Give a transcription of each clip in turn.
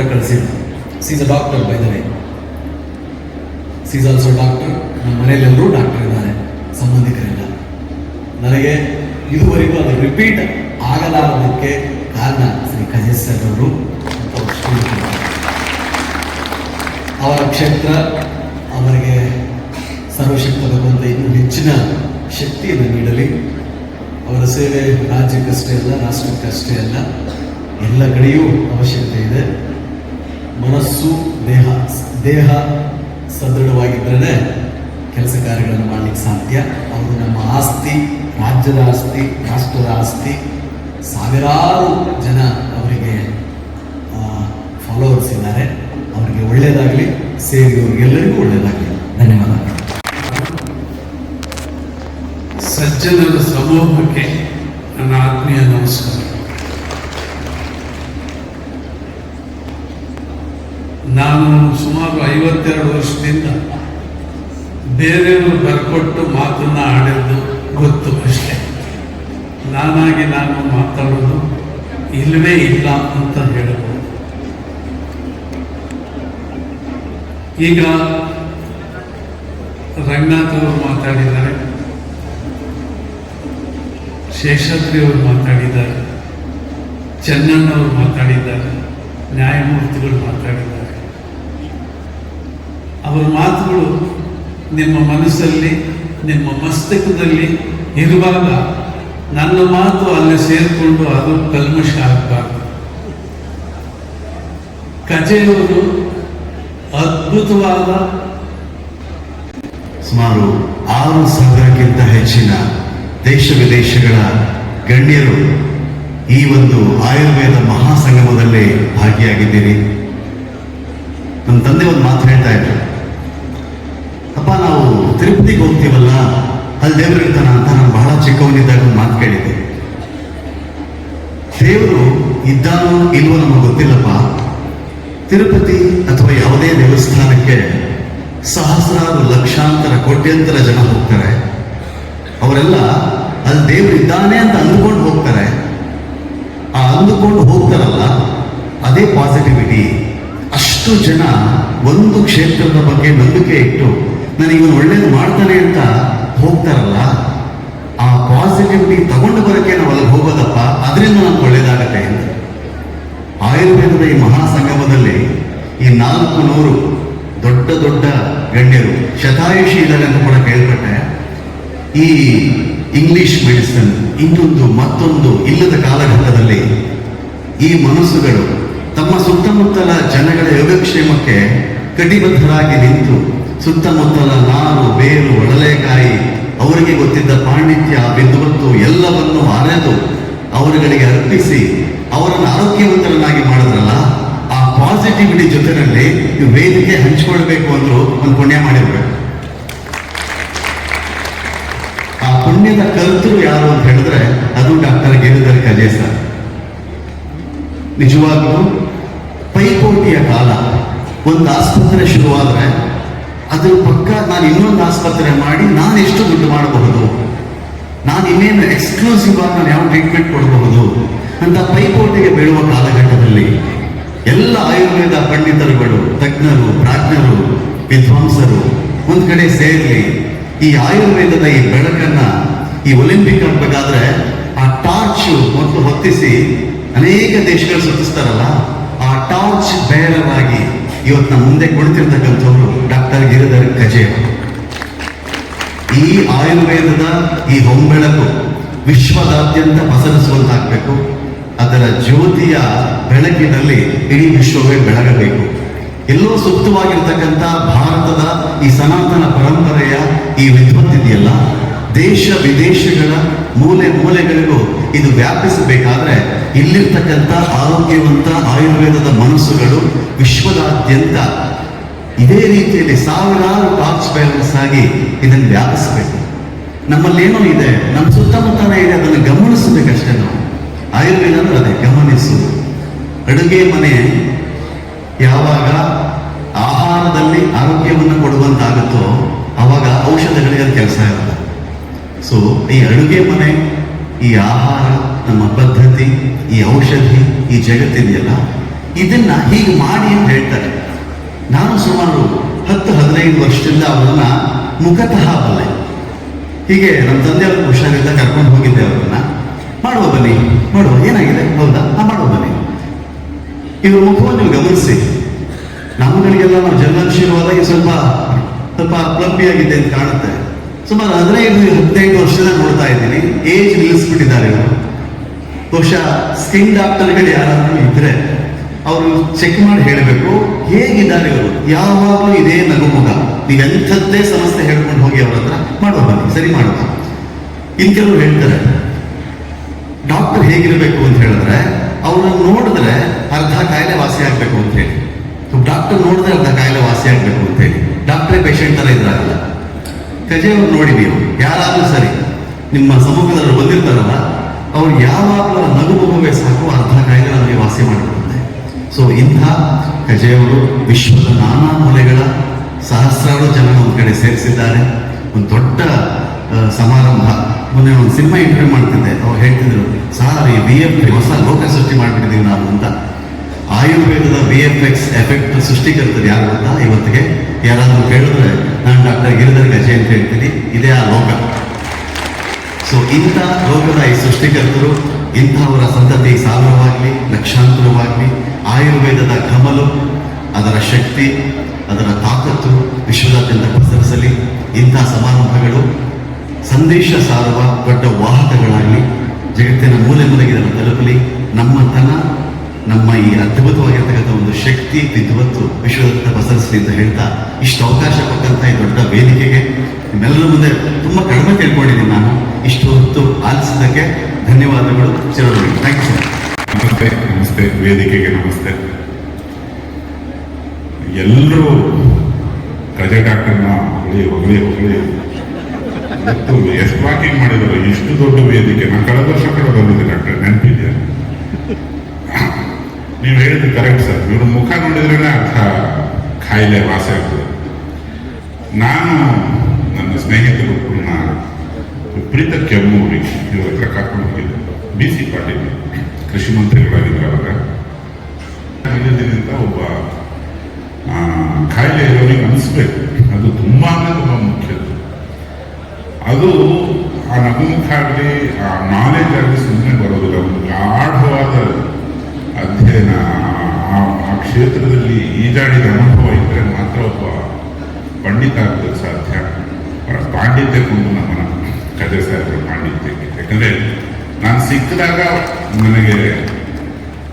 ಹತ್ರ ಕಳಿಸಿದ್ದು she's a doctor by the way she's also doctor ನಮ್ಮ ಮನೆಯಲ್ಲೆಲ್ಲರೂ ಡಾಕ್ಟರ್ ಇದ್ದಾರೆ. ಸಂಬಂಧಿಕರೆಲ್ಲ. ನನಗೆ ಇದುವರೆಗೂ ಅದು ರಿಪೀಟ್ ಆಗಲಾರದಕ್ಕೆ ಕಾರಣ ಶ್ರೀ ಖಜೇಶ್ ಸರ್ ಅವರು. ಅವರ ಕ್ಷೇತ್ರ ಅವರಿಗೆ ಸರ್ವಶಕ್ತ ಭಗವಂತ ಇನ್ನೂ ಹೆಚ್ಚಿನ ಶಕ್ತಿಯನ್ನು ನೀಡಲಿ. ಅವರ ಸೇವೆ ರಾಜ್ಯಕ್ಕಷ್ಟೇ ಅಲ್ಲ, ರಾಷ್ಟ್ರಕ್ಕಷ್ಟೇ ಅಲ್ಲ. ಎಲ್ಲ ಕಡೆಯೂ ಅವಶ್ಯಕತೆ ಇದೆ. ಮನಸ್ಸು, ದೇಹ ದೇಹ ಸದೃಢವಾಗಿದ್ದರೆ ಕೆಲಸ ಕಾರ್ಯಗಳನ್ನು ಮಾಡಲಿಕ್ಕೆ ಸಾಧ್ಯ. ಅವರು ನಮ್ಮ ಆಸ್ತಿ, ರಾಜ್ಯದ ಆಸ್ತಿ, ರಾಷ್ಟ್ರದ ಆಸ್ತಿ. ಸಾವಿರಾರು ಜನ ಅವರಿಗೆ ಫಾಲೋವರ್ಸ್ ಇದ್ದಾರೆ. ಅವರಿಗೆ ಒಳ್ಳೆಯದಾಗಲಿ ಸೇರಿದವರಿಗೆಲ್ಲರಿಗೂ ಒಳ್ಳೆಯದಾಗಲಿ ಧನ್ಯವಾದ. ಸಜ್ಜನರ ಸಮೂಹಕ್ಕೆ ನನ್ನ ಆತ್ಮೀಯ ನಮಸ್ಕಾರ. ನಾನು ಸುಮಾರು ಐವತ್ತೆರಡು ವರ್ಷದಿಂದ ಬೇರೆಯವರು ಬರ್ಕೊಟ್ಟು ಮಾತನ್ನ ಆಡಿದ್ದು ಗೊತ್ತು ಅಷ್ಟೇ. ನಾನಾಗಿ ನಾನು ಮಾತಾಡೋದು ಇಲ್ಲವೇ ಇಲ್ಲ ಅಂತ ಹೇಳಬಹುದು. ಈಗ ರಂಗನಾಥ್ ಅವರು ಮಾತಾಡಿದ್ದಾರೆ. ಶೇಷಾದ್ರಿ ಅವರು ಮಾತಾಡಿದ್ದಾರೆ. ಚೆನ್ನಣ್ಣವರು ಮಾತಾಡಿದ್ದಾರೆ. ನ್ಯಾಯಮೂರ್ತಿಗಳು ಮಾತಾಡಿದ್ದಾರೆ. ಅವರ ಮಾತುಗಳು ನಿಮ್ಮ ಮನಸ್ಸಲ್ಲಿ, ನಿಮ್ಮ ಮಸ್ತಕದಲ್ಲಿ ಇರುವಾಗ ನನ್ನ ಮಾತು ಅಲ್ಲಿ ಸೇರಿಕೊಂಡು ಅದು ಕಲ್ಮಶ ಆಗಬಾರ್ದು. ಕಜೆಯವರು ಅದ್ಭುತವಾದ ಸುಮಾರು ಆರು ಸಾವಿರಕ್ಕಿಂತ ಹೆಚ್ಚಿನ ದೇಶ ವಿದೇಶಗಳ ಗಣ್ಯರು ಈ ಒಂದು ಆಯುರ್ವೇದ ಮಹಾಸಂಗಮದಲ್ಲಿ ಭಾಗಿಯಾಗಿದ್ದೀರಿ. ನನ್ನ ತಂದೆ ಒಂದು ಮಾತು ಹೇಳ್ತಾ ಇದ್ರು. ಅಪ್ಪ, ನಾವು ತಿರುಪತಿಗೆ ಹೋಗ್ತೀವಲ್ಲ, ಅಲ್ಲಿ ದೇವರು ಇರ್ತಾನ ಅಂತ ನಾನು ಬಹಳ ಚಿಕ್ಕವನಿದ್ದಾಗ ಮಾತು ಕೇಳಿದ್ದೆ. ದೇವರು ಇದ್ದಾನೋ ಇಲ್ವೋ ನಮಗೆ ಗೊತ್ತಿಲ್ಲಪ್ಪ. ತಿರುಪತಿ ಅಥವಾ ಯಾವುದೇ ದೇವಸ್ಥಾನಕ್ಕೆ ಸಹಸ್ರಾರು ಲಕ್ಷಾಂತರ, ಕೋಟ್ಯಂತರ ಜನ ಹೋಗ್ತಾರೆ. ಅವರೆಲ್ಲ ಅಲ್ಲಿ ದೇವರು ಇದ್ದಾನೆ ಅಂತ ಅಂದುಕೊಂಡು ಹೋಗ್ತಾರೆ. ಆ ಅಂದುಕೊಂಡು ಹೋಗ್ತಾರಲ್ಲ, ಅದೇ ಪಾಸಿಟಿವಿಟಿ ಅಷ್ಟು ಜನ ಒಂದು ಕ್ಷೇತ್ರದ ಬಗ್ಗೆ ನಂಬಿಕೆ ಇಟ್ಟು ನನಗೆ ಒಳ್ಳೇದು ಮಾಡ್ತಾನೆ ಅಂತ ಹೋಗ್ತಾರಲ್ಲ, ಆ ಪಾಸಿಟಿವಿಟಿ ತಗೊಂಡು ಬರೋಕ್ಕೆ ನಾವು ಅಲ್ಲಿ ಹೋಗೋದಪ್ಪ, ಅದರಿಂದ ನಮ್ಗೆ ಒಳ್ಳೇದಾಗತ್ತೆ ಅಂತ. ಆಯುರ್ವೇದದ ಈ ಮಹಾಸಂಗಮದಲ್ಲಿ ಈ ನಾಲ್ಕು ನೂರು ದೊಡ್ಡ ದೊಡ್ಡ ಗಣ್ಯರು, ಶತಾಯುಷಿ ಇದ್ದಾರೆ ಅಂತ ಕೂಡ ಕೇಳ್ಪಟ್ಟೆ. ಈ ಇಂಗ್ಲಿಷ್ ಮೆಡಿಸಿನ್ ಇನ್ನೊಂದು ಮತ್ತೊಂದು ಇಲ್ಲದ ಕಾಲಘಟ್ಟದಲ್ಲಿ ಈ ಮನಸ್ಸುಗಳು ತಮ್ಮ ಸುತ್ತಮುತ್ತಲ ಜನಗಳ ಯೋಗಕ್ಷೇಮಕ್ಕೆ ಕಟಿಬದ್ಧರಾಗಿ ನಿಂತು ಸುತ್ತಮುತ್ತಲ ನಾರು, ಬೇರು, ಒಡಲೆಕಾಯಿ, ಅವರಿಗೆ ಗೊತ್ತಿದ್ದ ಪಾಂಡಿತ್ಯ ವಿದ್ವತ್ತು ಎಲ್ಲವನ್ನು ಅರೆದು ಅವರುಗಳಿಗೆ ಅರ್ಪಿಸಿ ಅವರನ್ನು ಆರೋಗ್ಯವಂತರನ್ನಾಗಿ ಮಾಡಿದ್ರಲ್ಲ, ಆ ಪಾಸಿಟಿವಿಟಿ ಜೊತೆನಲ್ಲಿ ವೇದಿಕೆ ಹಂಚಿಕೊಳ್ಬೇಕು ಅಂದ್ರು ಒಂದು ಪುಣ್ಯ ಮಾಡಿರ್ಬೇಕು. ಆ ಪುಣ್ಯದ ಕರ್ತರು ಯಾರು ಅಂತ ಹೇಳಿದ್ರೆ ಅದು ಡಾಕ್ಟರ್ ಗಿರಿಧರ್ ಕಜೆ ಸರ್. ನಿಜವಾಗ್ಲೂ ಪೈಪೋಟಿಯ ಕಾಲ, ಒಂದು ಆಸ್ಪತ್ರೆ ಶುರುವಾದ್ರೆ ಅದ್ರ ಪಕ್ಕ ನಾನು ಇನ್ನೊಂದು ಆಸ್ಪತ್ರೆ ಮಾಡಿ ನಾನು ಎಷ್ಟು ದುಡ್ಡು ಮಾಡಬಹುದು? ನಾನು ಇನ್ನೇನು ಎಕ್ಸ್ಕ್ಲೂಸಿವ್ ಆಗಿ ನಾನು ಯಾವ ಟ್ರೀಟ್ಮೆಂಟ್ ಕೊಡಬಹುದು? ಅಂತ ಪೈಪೋಟಿಗೆ ಬೀಳುವ ಕಾಲಘಟ್ಟದಲ್ಲಿ ಎಲ್ಲ ಆಯುರ್ವೇದ ಪಂಡಿತರುಗಳು, ತಜ್ಞರು, ಪ್ರಾಜ್ಞರು, ವಿದ್ವಾಂಸರು ಒಂದ್ ಕಡೆ ಸೇರ್ಲಿ ಈ ಆಯುರ್ವೇದದ ಈ ಬೆಳಕನ್ನ, ಈ ಒಲಿಂಪಿಕ್ ಆಗ್ಬೇಕಾದ್ರೆ ಆ ಟಾರ್ಚ್ ಮತ್ತು ಹೊತ್ತಿಸಿ ಅನೇಕ ದೇಶಗಳು ಸುತ್ತಿಸ್ತಾರಲ್ಲ, ಆ ಟಾರ್ಚ್ ಬೇರವಾಗಿ ಇವತ್ತು ನಮ್ಮ ಮುಂದೆ ಕುಳಿತಿರ್ತಕ್ಕಂಥವ್ರು ಡಾಕ್ಟರ್ ಗಿರಿಧರ್ ಕಜೆ ಈ ಆಯುರ್ವೇದದ ಈ ಹೊಂಬೆಳಕು ವಿಶ್ವದಾದ್ಯಂತ ಪಸರಿಸುವಂತಾಗಬೇಕು. ಅದರ ಜ್ಯೋತಿಯ ಬೆಳಕಿನಲ್ಲಿ ಇಡೀ ವಿಶ್ವವೇ ಬೆಳಗಬೇಕು. ಎಲ್ಲೋ ಸುಪ್ತವಾಗಿರ್ತಕ್ಕಂಥ ಭಾರತದ ಈ ಸನಾತನ ಪರಂಪರೆಯ ಈ ವಿದ್ವತ್ತಿದೆಯಲ್ಲ ದೇಶ ವಿದೇಶಗಳ ಮೂಲೆ ಮೂಲೆಗಳಿಗೂ ಇದು ವ್ಯಾಪಿಸಬೇಕಾದ್ರೆ ಇಲ್ಲಿರ್ತಕ್ಕಂಥ ಆರೋಗ್ಯವಂತ ಆಯುರ್ವೇದದ ಮನಸ್ಸುಗಳು ವಿಶ್ವದಾದ್ಯಂತ ಇದೇ ರೀತಿಯಲ್ಲಿ ಸಾವಿರಾರು ಟಾರ್ಚ್ ಬ್ಯಾಲೆನ್ಸ್ ಆಗಿ ಇದನ್ನು ವ್ಯಾಪಿಸಬೇಕು. ನಮ್ಮಲ್ಲಿ ಏನೋ ಇದೆ, ನಮ್ಮ ಸುತ್ತಮುತ್ತಲೇ ಇದೆ ಅದನ್ನು ಗಮನಿಸಬೇಕಷ್ಟೇ ನಾವು. ಆಯುರ್ವೇದ ಅಂದ್ರೆ ಅದೇ, ಗಮನಿಸು. ಅಡುಗೆ ಮನೆ ಯಾವಾಗ ಆಹಾರದಲ್ಲಿ ಆರೋಗ್ಯವನ್ನು ಕೊಡುವಂತಾಗುತ್ತೋ ಅವಾಗ ಔಷಧಗಳಿಗೆ ಕೆಲಸ ಇರುತ್ತೆ. ಸೊ ಈ ಅಡುಗೆ ಮನೆ ಈ ಆಹಾರ, ನಮ್ಮ ಪದ್ಧತಿ, ಈ ಔಷಧಿ, ಈ ಜಗತ್ತಿದೆಯಲ್ಲ ಇದನ್ನ ಹೀಗೆ ಮಾಡಿ ಅಂತ ಹೇಳ್ತಾರೆ. ನಾನು ಸುಮಾರು ಹತ್ತು, ಹದಿನೈದು ವರ್ಷದಿಂದ ಅವರನ್ನ ಮುಖತಃ ಬಲ್ಲೆ. ಹೀಗೆ ನಮ್ಮ ತಂದೆಯವ್ರ ಹುಷಾರಿಲ್ಲ, ಕರ್ಕೊಂಡು ಹೋಗಿದ್ದೆ ಅವರನ್ನ. ಮಾಡುವ ಬನ್ನಿ, ಮಾಡುವ. ಏನಾಗಿದೆ? ಹೌದಾ? ಆ ಮಾಡುವ ಬನ್ನಿ. ಇವ್ರ ಮುಖವನ್ನು ನೀವು ಗಮನಿಸಿ. ನಮ್ಮಗಳಿಗೆಲ್ಲ ನಾವು ಜನ್ಮಶೀಲವಾದಾಗ ಸ್ವಲ್ಪ ಸ್ವಲ್ಪ ಪ್ಲಂಬಿ ಅಂತ ಕಾಣುತ್ತೆ. ಸುಮಾರು ಹದಿನೈದು ಹದಿನೆಂಟು ವರ್ಷದ ನೋಡ್ತಾ ಇದ್ದೀನಿ. ಏಜ್ ನಿಲ್ಲಿಸ್ಬಿಟ್ಟಿದ್ದಾರೆ ಇವರು. ಬಹುಶಃ ಸ್ಕಿನ್ ಡಾಕ್ಟರ್ಗಳು ಯಾರಾದ್ರೂ ಇದ್ರೆ ಅವರು ಚೆಕ್ ಮಾಡಿ ಹೇಳಬೇಕು. ಹೇಗಿದ್ದಾರೆ ಇವರು? ಯಾವಾಗಲೂ ಇದೇ ನಗುಮುಗ ನೀವೆಂಥದ್ದೇ ಸಮಸ್ಯೆ ಹೇಳ್ಕೊಂಡು ಹೋಗಿ ಅವ್ರ ಹತ್ರ ಮಾಡುವ ಬನ್ನಿ. ಸರಿ ಮಾಡುವ ಇನ್ ಕೆಲವರು ಹೇಳ್ತಾರೆ, ಡಾಕ್ಟರ್ ಹೇಗಿರಬೇಕು ಅಂತ ಹೇಳಿದ್ರೆ, ಅವರನ್ನು ನೋಡಿದ್ರೆ ಅರ್ಧ ಕಾಯಿಲೆ ವಾಸಿ ಆಗ್ಬೇಕು ಅಂತ ಹೇಳಿ. ಡಾಕ್ಟರ್ ನೋಡಿದ್ರೆ ಅರ್ಧ ಕಾಯಿಲೆ ವಾಸಿ ಆಗ್ಬೇಕು ಅಂತ ಹೇಳಿ. ಡಾಕ್ಟ್ರೇ ಪೇಷಂಟ್ ತರ ಇದ್ರಾಗಲ್ಲ. ಕಜೆಯವ್ರು ನೋಡಿ ನೀವು, ಯಾರಾದರೂ ಸರಿ, ನಿಮ್ಮ ಸಮ್ಮುಖದಲ್ಲಿ ಬಂದಿರ್ತಾರಲ್ಲ, ಅವ್ರು ಯಾವಾಗಲೂ ನಗು ಮಗುವೆ ಸಾಕು, ಅರ್ಧ ಕಾಯಿಲೆ ನಮಗೆ ವಾಸಿ ಮಾಡಿಕೊಡುತ್ತೆ. ಸೊ ಇಂಥ ಕಜೆಯವರು ವಿಶ್ವದ ನಾನಾ ಮೂಲೆಗಳ ಸಹಸ್ರಾರು ಜನ ಒಂದು ಕಡೆ ಸೇರಿಸಿದ್ದಾರೆ. ಒಂದು ದೊಡ್ಡ ಸಮಾರಂಭ. ಮೊನ್ನೆ ಒಂದು ಸಿನಿಮಾ ಇಂಟರ್ವ್ಯೂ ಮಾಡ್ತಿದ್ದೆ. ಅವ್ರು ಹೇಳ್ತಿದ್ರು, ಸಾರ್, ಈ ಬಿ ಎಫ್ ಹೊಸ ಲೋಕ ಸೃಷ್ಟಿ ಮಾಡಿಬಿಟ್ಟಿದ್ದೀವಿ ನಾವು ಅಂತ. ಆಯುರ್ವೇದದ ಬಿ ಎಫ್ ಎಕ್ಸ್ ಎಫೆಕ್ಟ್ ಸೃಷ್ಟಿಕರ್ತರು ಯಾರು ಅಂತ ಇವತ್ತಿಗೆ ಯಾರಾದರೂ ಹೇಳಿದ್ರೆ ನಾನು ಡಾಕ್ಟರ್ ಗಿರಿಧರ್ ಗಜೆ ಅಂತ ಹೇಳ್ತೀನಿ. ಇದೇ ಆ ಲೋಕ. ಸೊ ಇಂಥ ಲೋಕದ ಈ ಸೃಷ್ಟಿಕರ್ತರು, ಇಂಥವರ ಸಂತತಿ ಸಾವಿರವಾಗಲಿ ಲಕ್ಷಾಂತರವಾಗಲಿ, ಆಯುರ್ವೇದದ ಕಮಲು, ಅದರ ಶಕ್ತಿ, ಅದರ ತಾಕತ್ತು ವಿಶ್ವದಾದ್ಯಂತ ಪಸರಿಸಲಿ. ಇಂಥ ಸಮಾರಂಭಗಳು ಸಂದೇಶ ಸಾರುವ ದೊಡ್ಡ ವಾಹಕಗಳಾಗಲಿ, ಜಗತ್ತಿನ ಮೂಲೆ ಮೂಲೆಗೆ ತಲುಪಲಿ. ನಮ್ಮತನ ನಮ್ಮ ಈ ಅದ್ಭುತವಾಗಿರ್ತಕ್ಕಂಥ ಒಂದು ಶಕ್ತಿ ವಿದ್ವತ್ತು ವಿಶ್ವದತ್ತ ಪಸರಿಸಲಿ ಅಂತ ಹೇಳ್ತಾ ಇಷ್ಟು ಅವಕಾಶ ಕೊಟ್ಟಂತ ಈ ದೊಡ್ಡ ವೇದಿಕೆಗೆ ನಿಮ್ಮೆಲ್ಲರ ಮುಂದೆ ತುಂಬ ಕಡಿಮೆ ತಿಳ್ಕೊಂಡಿದ್ದೀನಿ ನಾನು. ಇಷ್ಟು ಹೊತ್ತು ಆಲಿಸಿದ್ದಕ್ಕೆ ಧನ್ಯವಾದಗಳು. ಚಿರೋಡಿ ಥ್ಯಾಂಕ್ ಯು ನಮಸ್ತೆ ನಮಸ್ತೆ, ವೇದಿಕೆಗೆ ನಮಸ್ತೆ. ಎಲ್ಲರೂ ಕಜೆ ಡಾಕ್ಟರ್ನ ಹೊಗಳಿ ಹೊಗಳಿ ಹೊಗಳಿ ಎಷ್ಟು ವಾಕಿಂಗ್ ಮಾಡಿದ್ರು. ಇಷ್ಟು ದೊಡ್ಡ ವೇದಿಕೆ. ನಾನು ಕಳೆದ ವರ್ಷ ಕೂಡ ಬಂದಿದ್ದೆ ಡಾಕ್ಟರ್. ನೆನಪಿದ್ಯಾ? ನೀವು ಹೇಳಿದ್ದು ಕರೆಕ್ಟ್ ಸರ್ ಇವ್ರ ಮುಖ ನೋಡಿದ್ರೆ ಅರ್ಥ? ಕಾಯಿಲೆ ವಾಸಿ ಆಗ್ತದೆ. ನಾನು ನನ್ನ ಸ್ನೇಹಿತರು ಕೂಡ ವಿಪರೀತ ಕೆಮ್ಮು ಅವರಿಗೆ ಇವ್ರ ಹತ್ರ ಕರ್ಕೊಂಡು ಹೋಗಿದ್ದೆ. ಬಿ ಸಿ ಪಾಟೀಲ್ ಕೃಷಿ ಮಂತ್ರಿಗಳಾಗಿದ್ದರು ಅವಾಗ. ದಿನದಿಂದ ಒಬ್ಬ ಕಾಯಿಲೆ ಇರೋರಿಗೆ ಅನಿಸ್ಬೇಕು. ಅದು ತುಂಬ ಅಂದರೆ ತುಂಬ ಮುಖ್ಯ. ಅದು ಆ ನಗುಮುಖ ಆಗಲಿ, ಆ ನಾಲೆಜ್ ಆಗಲಿ ಸುಮ್ಮನೆ ಬರೋದಿಲ್ಲ. ಒಂದು ಗಾಢವಾದ ಅಧ್ಯಯನ, ಆ- ಕ್ಷೇತ್ರದಲ್ಲಿ ಈಜಾಡಿದ ಅನುಭವ ಇದ್ದರೆ ಮಾತ್ರ ಒಬ್ಬ ಪಂಡಿತ ಆಗ್ತದೆ ಸಾಧ್ಯ. ಅವರ ಪಾಂಡಿತ್ಯಕ್ಕೊಂದು ನಮ್ಮನ ಕದೆ ಸಾಹೇಬರ ಪಾಂಡಿತ್ಯಕ್ಕೆ. ಯಾಕಂದರೆ ನಾನು ಸಿಕ್ಕಿದಾಗ ನನಗೆ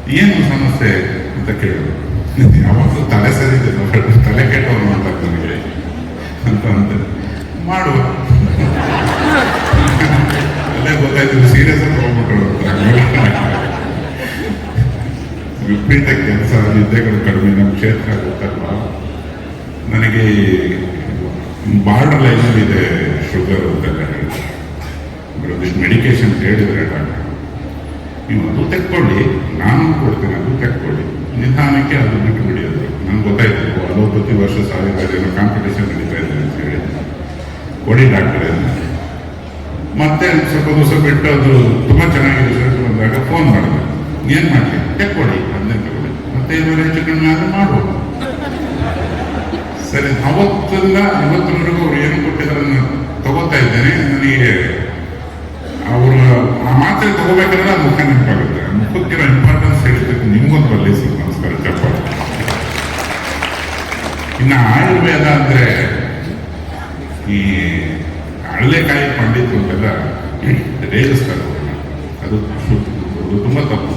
ಏನು ಸಮಸ್ಯೆ ಅಂತ ಕೇಳಿದ್ರು. ಯಾವಾಗಲೂ ತಲೆ ಸರಿದೆ ತಲೆ ಕೆಟ್ಟವನು ಅಂತ ನನಗೆ ಅಂತ ಅಂತ ಮಾಡುವ ಅಲ್ಲೇ ಗೊತ್ತಾಯ್ತು ಸೀರಿಯಸ್ ಆಗಿ ಹೋಗ್ಬಿಟ್ಟು ಅಂತ. ವಿಪರೀತ ಕೆಲಸ ನಿದ್ದೆಗಳು ಕಡಿಮೆ ನಮ್ಮ ಕ್ಷೇತ್ರ ಗೊತ್ತಲ್ವಾ? ನನಗೆ ಬಾರ್ಡರ್ ಲೈನಲ್ಲಿ ಇದೆ ಶುಗರ್ ಅಂತೆಲ್ಲ ಹೇಳಿ ಒಂದಿಷ್ಟು ಮೆಡಿಕೇಶನ್ ಹೇಳಿದ್ರೆ ಡಾಕ್ಟರ್, ನೀವು ಅದು ತೆಕ್ಕೊಳ್ಳಿ, ನಾನು ಕೊಡ್ತೇನೆ, ಅದು ತೆಕ್ಕೊಳ್ಳಿ. ನಿಧಾನಕ್ಕೆ ಅದು ಬಿಟ್ಟು ಬಿಡಿ ಅದು ಗೊತ್ತಾಯ್ತು ಗೊತ್ತಾಯ್ತು ಪ್ರತಿ ವರ್ಷ ಸಾವಿರ ಕಾಂಪಿಟೇಷನ್ ನಡೀತಾ ಇದೆ ಅಂತ ಹೇಳಿ. ಕೊಡಿ ಡಾಕ್ಟರ್ ಮತ್ತೆ ಸ್ವಲ್ಪ ದಿವಸ ಬಿಟ್ಟು ಅದು ತುಂಬ ಚೆನ್ನಾಗಿ ರಿಸಲ್ಟ್ ಬಂದಾಗ ಫೋನ್ ಮಾಡಿದೆ. ಏನು ಮಾಡಲಿ? ತೆಕ್ಕೊಳ್ಳಿ ಅದನ್ನೇ ತಗೊಳ್ಳಿ ಮತ್ತೆ ಏನಾದ್ರು ಹೆಚ್ಚು ಕಡಿಮೆ ಆದ್ರೆ ಮಾಡ್ಬೋದು. ಸರಿ ಅವತ್ತಿಂದ ಇವತ್ತಿನವರೆಗೂ ಅವ್ರು ಏನು ಕೊಟ್ಟಿದ್ದಾರನ್ನ ತಗೋತಾ ಇದ್ದೇನೆ, ನನಗೆ ಅವರು ಆ ಮಾತ್ರೆ ತಗೋಬೇಕಾದ್ರೆ ಆ ಮುಖ ನೆನಪಾಗುತ್ತೆ ಆ ಮುಖಕ್ಕಿರೋ ಇಂಪಾರ್ಟೆನ್ಸ್ ಹೇಳಿದ್ದಕ್ಕೆ ನಿಮ್ಗೊಂದು ಬರಲಿ ಸರ್ ನಮಸ್ಕಾರ, ಚಪ್ಪಾಳೆ. ಇನ್ನು ಆಯುರ್ವೇದ ಅಂದ್ರೆ ಈ ಹಳ್ಳೆಕಾಯಿ ಪಂಡಿತರು ಅಂತೆಲ್ಲ ರೇಗಿಸ್ತಾರೆ ಅವ್ರನ್ನ. ಅದು ಶು- ಅದು ತುಂಬ ತಪ್ಪು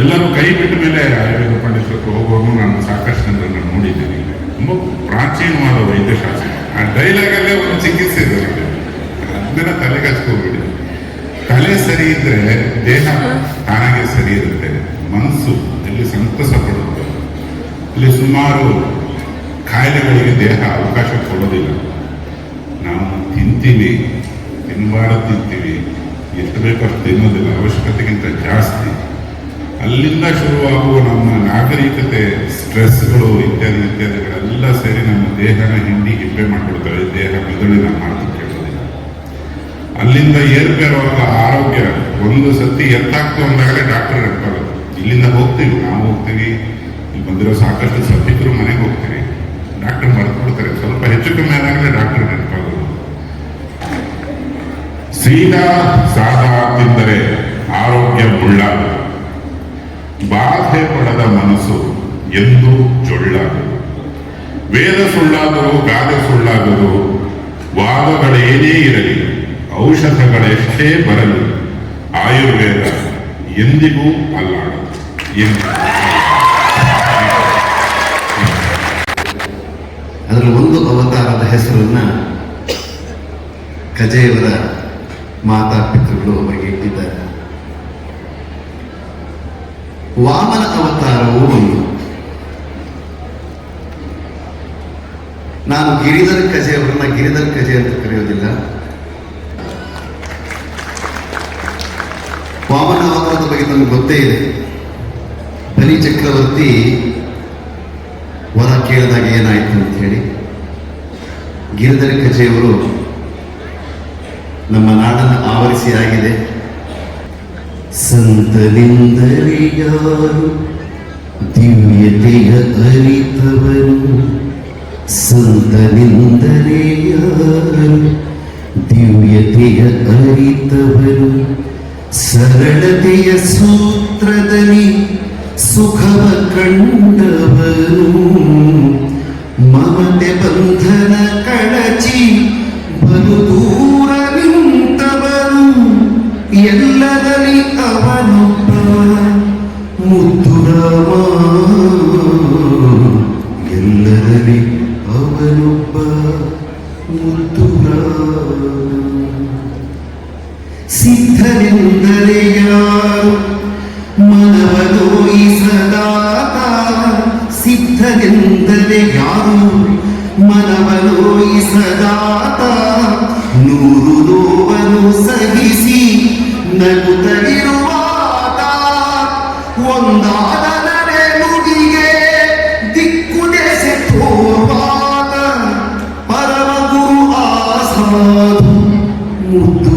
ಎಲ್ಲರೂ ಕೈ ಬಿಟ್ಟ ಮೇಲೆ ಆಯುರ್ವೇದ ಪಂಡಿತರಕ್ಕೆ ಹೋಗುವಾಗ ನಾನು ಸಾಕಷ್ಟು ಜನರನ್ನು ನೋಡಿದ್ದೀನಿ. ತುಂಬ ಪ್ರಾಚೀನವಾದ ವೈದ್ಯಶಾಸ್ತ್ರ ಆ ಡೈಲಾಗಲ್ಲೇ ಒಂದು ಚಿಕಿತ್ಸೆ ಇದೆ. ಅದನ್ನ ತಲೆಗೆ ಹಚ್ಕೋಬೇಡಿ ತಲೆ ಸರಿ ಇದ್ರೆ ದೇಹ ತಾನಾಗೆ ಸರಿ ಇರುತ್ತೆ. ಮನಸ್ಸು ಇಲ್ಲಿ ಸಂತಸ ಪಡುತ್ತೆ. ಇಲ್ಲಿ ಸುಮಾರು ಕಾಯಿಲೆಗಳಿಗೆ ದೇಹ ಅವಕಾಶ ಕೊಡೋದಿಲ್ಲ ನಾವು ತಿಂತೀವಿ ತಿನ್ನಬಾರದು ತಿಂತೀವಿ. ಎಷ್ಟು ಬೇಕೋ ತಿನ್ನೋದಿಲ್ಲ. ಅವಶ್ಯಕತೆಗಿಂತ ಜಾಸ್ತಿ. ಅಲ್ಲಿಂದ ಶುರುವಾಗುವ ನಮ್ಮ ನಾಗರಿಕತೆ, ಸ್ಟ್ರೆಸ್ಗಳು, ಇತ್ಯಾದಿ, ಇತ್ಯಾದಿಗಳೆಲ್ಲ ಸೇರಿ ನಮ್ಮ ದೇಹನ ಹಿಂಡಿ ಹಿಂಬೆ ಮಾಡಿಬಿಡ್ತವೆ ದೇಹ ಮೆದುಳಿನ ಮಾತು ಅಲ್ಲಿಂದ ಏರ್ಪೇರುವಾಗ ಆರೋಗ್ಯ ಒಂದು ಸತಿ ಎತ್ತಾಗ್ತು ಅಂದಾಗಲೇ ಡಾಕ್ಟರ್ ಇರ್ತಾರೆ ಇಲ್ಲಿಂದ ಹೋಗ್ತೀವಿ, ನಾವು ಹೋಗ್ತೀವಿ. ಇಲ್ಲಿ ಬಂದಿರೋ ಸಾಕಷ್ಟು ಸಭಿಕರು ಮನೆಗೆ ಹೋಗ್ತೀವಿ ಡಾಕ್ಟರ್ ಬರ್ಕೊಡ್ತಾರೆ ಸ್ವಲ್ಪ ಹೆಚ್ಚು ಕಮ್ಮಿ ಆದಾಗಲೇ ಡಾಕ್ಟರ್ ನೆನಪಾಗೋದು ಸೀದಾ ಸಾದಾ ತಿಂದರೆ ಆರೋಗ್ಯ ಮುಳ್ಳಾಗದು ಬಾಧೆ ಪಡದ ಮನಸ್ಸು ಎಂದು ಜೊಳ್ಳಾಗದು. ವೇದ ಸುಳ್ಳಾದರೂ, ಗಾದೆ ಸುಳ್ಳಾಗದು ವಾದಗಳೇನೇ ಇರಲಿ, ಔಷಧಗಳೆಷ್ಟೇ ಬರಲಿ, ಆಯುರ್ವೇದ ಎಂದಿಗೂ ಅಲ್ಲಾಡದು ಎಂದು. ಅದರ ಒಂದು ಅವತಾರದ ಹೆಸರನ್ನ ಕಜೆಯವರ ಮಾತಾ ಪಿತೃಗಳು ಅವರಿಗೆ ಇಟ್ಟಿದ್ದಾರೆ. ವಾಮನ ಅವತಾರವೂ ಒಂದು ನಾನು ಗಿರಿಧರ್ ಕಜೆ ಅವರನ್ನ ಗಿರಿಧರ್ ಕಜೆ ಅಂತ ಕರೆಯೋದಿಲ್ಲ. ವಾಮನ ಅವತಾರದ ಬಗ್ಗೆ ನಮ್ಗೆ ಗೊತ್ತೇ ಇದೆ. ಬಲಿ ಚಕ್ರವರ್ತಿ ವರ ಕೇಳಿದಾಗ ಏನಾಯ್ತು ಅಂತ ಹೇಳಿ ಗಿರಿಧರ ಕಜೆಯವರು ನಮ್ಮ ನಾಡನ್ನು ಆವರಿಸಿ ಆಗಿದೆ. സന്തനിന്തറിയാനും ദിവ്യതയ അറിത്തവനും സന്തനിന്തറിയാനും ദിവ്യതയ അറിത്തവനും സരളതയ സൂത്രതനി സുഖവ മമത ಸಿದ್ಧನೆಂದರೆ ಯಾರು ಮನವಲೋಯಿಸದಾತ ನೂರು ನೋವನ್ನು ಸಹಿಸಿ ನಗುತ್ತಲಿರುವಾತ. ಒಂದಾದ ನಡೆ ನುಡಿಗೆ ದಿಕ್ಕು ದೆಸೆ ತೋರ್ವಾತ ಪರಮ ಗುರು ಆಸಾದು ಮುದ್ದು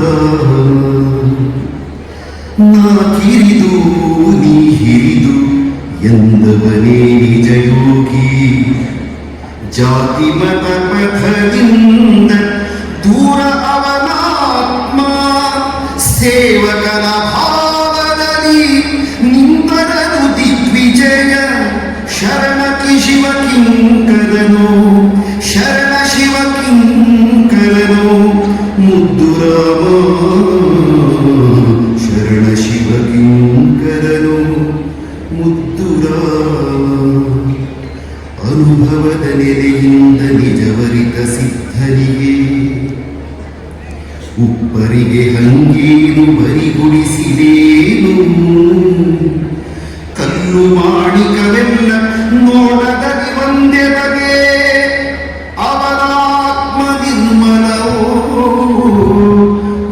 ಮುದ್ದು ರಾಮ ಸಂತನೆಂದರೆ ಯೋಗಿ ಮುದ್ದು ರಾಮ ನಾ ಕಿರಿದು ನೀ ಹಿರಿದು ಎಂದವನೇ ನಿಜ ಯೋಗಿ ಜಾತಿ ಮತ ಪಥದಿಂದ ದೂರ ಅವನಾತ್ಮ ಸೇವಕನ ಭಾವದಲ್ಲಿ ನಿಂತರದು ದಿಗ್ವಿಜಯ ಶರಣಕಿ ಶಿವ ಕಿಂಕರನು ಶರಣ ನೆಲೆಯಿಂದ ನಿಜವರಿತ ಸಿದ್ಧರಿಗೆ ಉಪ್ಪರಿಗೆ ಹಂಗೇನು ಬರಿಗುಡಿಸಿದೇನು ಕಲ್ಲು ಮಾಣಿಕವೆಲ್ಲ ನೋಡದಲ್ಲಿ ಒಂದೇ ಬಗೆ. ಅವನಾತ್ಮ ನಿರ್ಮಲವೋ?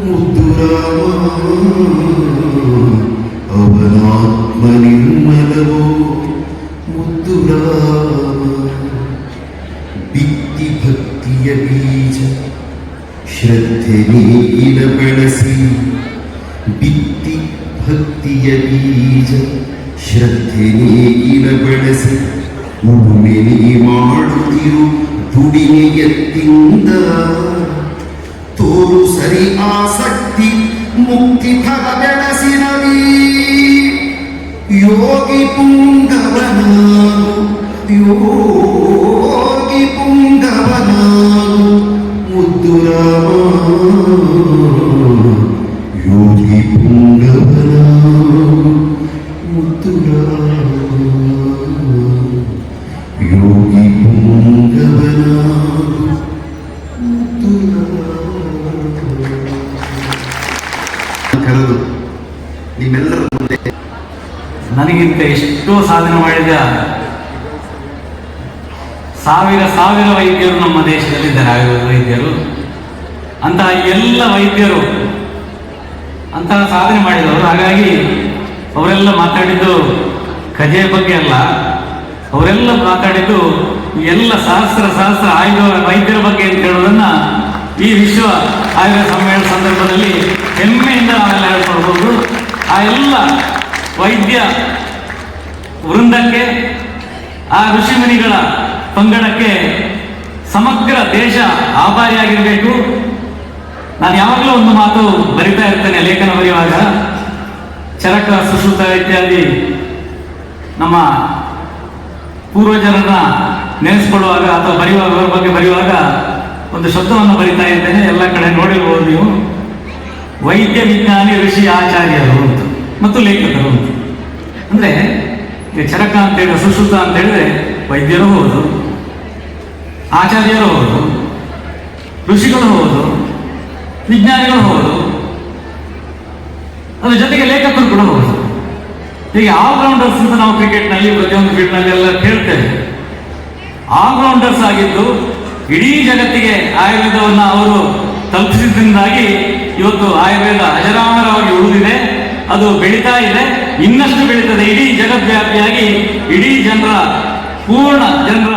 ಮುದ್ದುರಾಮ, ಅವನಾತ್ಮ ನಿರ್ಮಲವೋ? ಮುದ್ದುರಾಮ. ಭಕ್ತಿಯ ಬೀಜ ಶ್ರದ್ಧೆ ನೀಗಿನ ಬೆಳೆಸಿ, ಬಿತ್ತಿ ಭಕ್ತಿಯ ಬೀಜ, ಶ್ರದ್ಧೆ ನೀಗಿನ ಬೆಳೆಸಿ. ಉಳುಮೆ ನೀ ಮಾಡುತ್ತಿರು, ದುಡಿಮೆಯತ್ತಿಂದ. ತೋರು ಸರಿ ಆಸಕ್ತಿ ಮುಕ್ತಿ ಫಲ ಬೆಳೆಸಿರಲಿ ಯೋಗಿ ಪುಂಗವನಾಗು പൂങ്കവനാകും മുത്തുരാമ യോഗി പൂങ്കവനാകും മുത്തുരാമ യോഗി പൂങ്കവനാകും ಕರೆದು ನಿಮ್ಮೆಲ್ಲರ ಮುಂದೆ ನನಗಿಂತ ಎಷ್ಟೋ ಸಾಧನೆ ಮಾಡಿದ ಸಾವಿರ ಸಾವಿರ ವೈದ್ಯರು ನಮ್ಮ ದೇಶದಲ್ಲಿದ್ದಾರೆ, ಆಯುರ್ವೇದ ವೈದ್ಯರು. ಅಂತಹ ಎಲ್ಲ ವೈದ್ಯರು ಅಂತಹ ಸಾಧನೆ ಮಾಡಿದವರು. ಹಾಗಾಗಿ ಅವರೆಲ್ಲ ಮಾತಾಡಿದ್ದು ಕಜೆಯ ಬಗ್ಗೆ ಅಲ್ಲ. ಅವರೆಲ್ಲ ಮಾತಾಡಿದ್ದು ಎಲ್ಲ ಸಹಸ್ರ ಸಹಸ್ರ ಆಯುರ್ವೇದ ವೈದ್ಯರ ಬಗ್ಗೆ ಅಂತ ಹೇಳೋದನ್ನ ಈ ವಿಶ್ವ ಆಯುರ್ವೇದ ಸಮ್ಮೇಳನ ಸಂದರ್ಭದಲ್ಲಿ ಹೆಮ್ಮೆಯಿಂದ ನಾವೆಲ್ಲ ಹೇಳ್ಕೊಳ್ಬಹುದು. ಆ ಎಲ್ಲ ವೈದ್ಯ ವೃಂದಕ್ಕೆ, ಆ ಋಷಿಮುನಿಗಳ ಪಂಗಡಕ್ಕೆ ಸಮಗ್ರ ದೇಶ ಆಭಾರಿಯಾಗಿರಬೇಕು. ನಾನು ಯಾವಾಗಲೂ ಒಂದು ಮಾತು ಬರಿತಾ ಇರ್ತೇನೆ ಲೇಖನ ಬರೆಯುವಾಗ. ಚರಕ, ಸುಶ್ರುತ ಇತ್ಯಾದಿ ನಮ್ಮ ಪೂರ್ವಜರನ್ನ ನೆನೆಸ್ಕೊಳ್ಳುವಾಗ ಅಥವಾ ಬರೆಯುವಾಗ, ಅವರ ಬಗ್ಗೆ ಬರೆಯುವಾಗ ಒಂದು ಶಬ್ದವನ್ನು ಬರಿತಾ ಇದ್ದೇನೆ. ಎಲ್ಲ ಕಡೆ ನೋಡಿರ್ಬೋದು ನೀವು. ವೈದ್ಯ ವಿಜ್ಞಾನಿ ಋಷಿ ಆಚಾರ್ಯರು ಮತ್ತು ಲೇಖಕರು ಅಂದ್ರೆ ಚರಕ ಅಂತ ಹೇಳಿದ್ರೆ, ಸುಶ್ರುತ ಅಂತ ಹೇಳಿದ್ರೆ ವೈದ್ಯರು ಹೌದು. ಆಚಾರ್ಯರು ಹೌದು, ಋಷಿಗಳು ಹೌದು, ವಿಜ್ಞಾನಿಗಳು ಹೌದು, ಅದ್ರ ಜೊತೆಗೆ ಲೇಖಕರು ಕೂಡ ಹೌದು. ಹೀಗೆ ಆಲ್ರೌಂಡರ್ಸ್ ಅಂತ ನಾವು ಕ್ರಿಕೆಟ್ನಲ್ಲಿ ಪ್ರತಿಯೊಂದು ಫೀಲ್ಡ್ನಲ್ಲಿ ಎಲ್ಲ ಕೇಳ್ತೇವೆ ಆಲ್ರೌಂಡರ್ಸ್ ಆಗಿದ್ದು ಇಡೀ ಜಗತ್ತಿಗೆ ಆಯುರ್ವೇದವನ್ನು ಅವರು ತಲುಪಿಸಿದ್ದರಿಂದಾಗಿ ಇವತ್ತು ಆಯುರ್ವೇದ ಅಜರಾಮರವಾಗಿ ಉಳಿದಿದೆ, ಅದು ಬೆಳೀತಾ ಇದೆ, ಇನ್ನಷ್ಟು ಬೆಳೀತದೆ. ಇಡೀ ಜಗದ್ವ್ಯಾಪಿಯಾಗಿ ಇಡೀ ಜನರ, ಪೂರ್ಣ ಜನರ